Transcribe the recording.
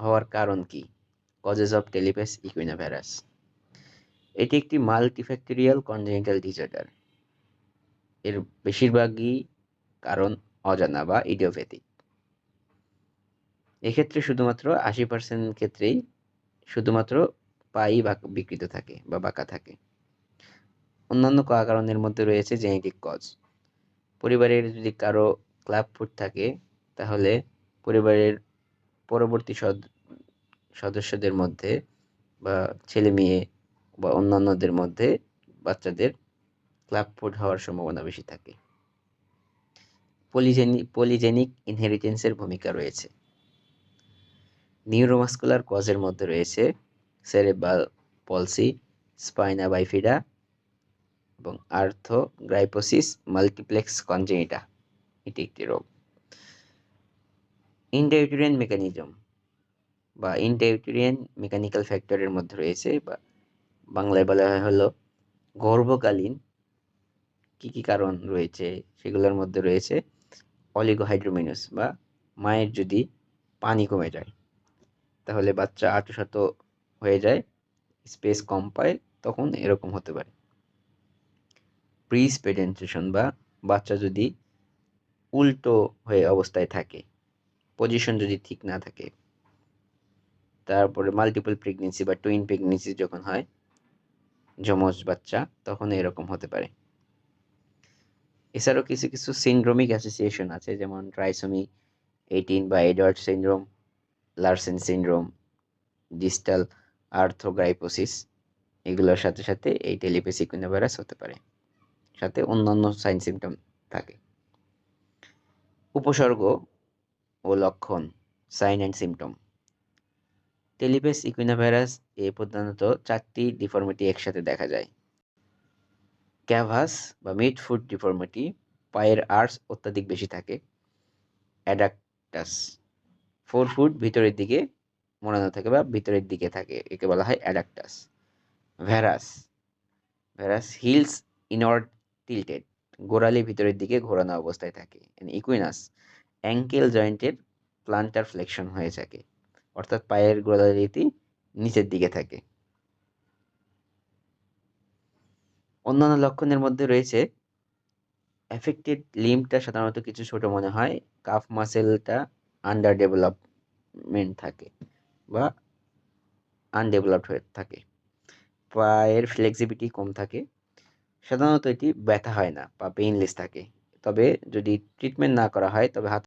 হওয়ার কারণ কি? কজেস অফ টেলিপ্যাস ইকুইনোভ্যারাস এটি একটি মাল্টিফ্যাক্টরিয়াল কনজেনিটাল ডিসঅর্ডার এর বেশিরভাগই কারণ অজানা বা ইডিওপ্যাথিক। এক্ষেত্রে শুধুমাত্র আশি পার্সেন্ট ক্ষেত্রেই শুধুমাত্র পাই বিকৃত থাকে বা বাঁকা থাকে। অন্যান্য কারণের মধ্যে রয়েছে জেনেটিক কজ পরিবারের যদি কারও ক্লাব ফুট থাকে, তাহলে পরিবারের পরবর্তী সদস্যদের মধ্যে বা ছেলে মেয়ে বা অন্যান্যদের মধ্যে বাচ্চাদের ক্লাব ফুড হওয়ার সম্ভাবনা বেশি থাকে। পলিজেনি, পলিজেনিক ইনহেরিটেন্সের ভূমিকা রয়েছে। নিউরোমাস্কুলার কজের মধ্যে রয়েছে সেরেবাল পলসি, স্পাইনা বাইফিডা এবং আর্থোগ্রাইপোসিস মাল্টিপ্লেক্স কনজেনিটা। এটি একটি রোগ। ইনডাইউটেরিয়ান মেকানিজম বা ইনডাইউটেরিয়ান মেকানিক্যাল ফ্যাক্টরের মধ্যে রয়েছে বা বাংলায় বলা হয় হলো গর্ভকালীন কি কি কারণ রয়েছে সেগুলোর মধ্যে রয়েছে অলিগোহাইড্রোমিনাস বা মায়ের যদি পানি কমে যায়, তাহলে বাচ্চা আটোসাটো হয়ে যায় স্পেস কম পায়, তখন এরকম হতে পারে। প্রিসপেডেন্টেশন বা বাচ্চা যদি উল্টো হয়ে অবস্থায় থাকে পজিশন যদি ঠিক না থাকে, তারপরে মাল্টিপল প্রেগনেন্সি বা টুইন প্রেগনেন্সি যখন হয়, যমজ বাচ্চা, তখন এরকম হতে পারে। এছাড়াও কিছু কিছু সিন্ড্রোমিক অ্যাসোসিয়েশন আছে, যেমন ট্রাইসোমি এইটিন বা Edward syndrome Larsen syndrome distal arthrogryposis এগুলোর সাথে সাথে এই টেলিপেসিকুইনা ভাইরাস হতে পারে। সাথে অন্যান্য সাইন সিমটম থাকে। উপসর্গ ও লক্ষণ, sign and symptom. Talipes equinovarus এ প্রধানত চারটি ডিফর্মিটি একসাথে দেখা যায়। ক্যাভাস বা মিড ফুড ডিফর্মিটি পায়ের আর্টস অত্যাধিক বেশি থাকে। অ্যাডাক্টাস, ফোর ফুট ভিতরের দিকে মোড়ানো থাকে বা ভিতরের দিকে থাকে, একে বলা হয় adductus. Varus varus heels inward tilted, গোড়ালি ভিতরের দিকে ঘোরানো অবস্থায় থাকে। ইকুইনাস অ্যাঙ্কেল জয়েন্টের প্লান্টার ফ্লেকশন হয়ে থাকে। অর্থাৎ পায়ের গোড়ালিটি নিচের দিকে থাকে। অন্যান্য লক্ষণের মধ্যে রয়েছে এফেক্টেড লিম্পটা সাধারণত কিছু ছোট মনে হয় কাফ মাসেলটা আন্ডার ডেভেলপমেন্ট থাকে বা আনডেভেলপড হয়ে থাকে। পায়ের ফ্লেক্সিবিলিটি কম থাকে। সাধারণত এটি ব্যথা হয় না বা পেইনলেস থাকে। তবে যদি ট্রিটমেন্ট না করা হয়, তবে হাত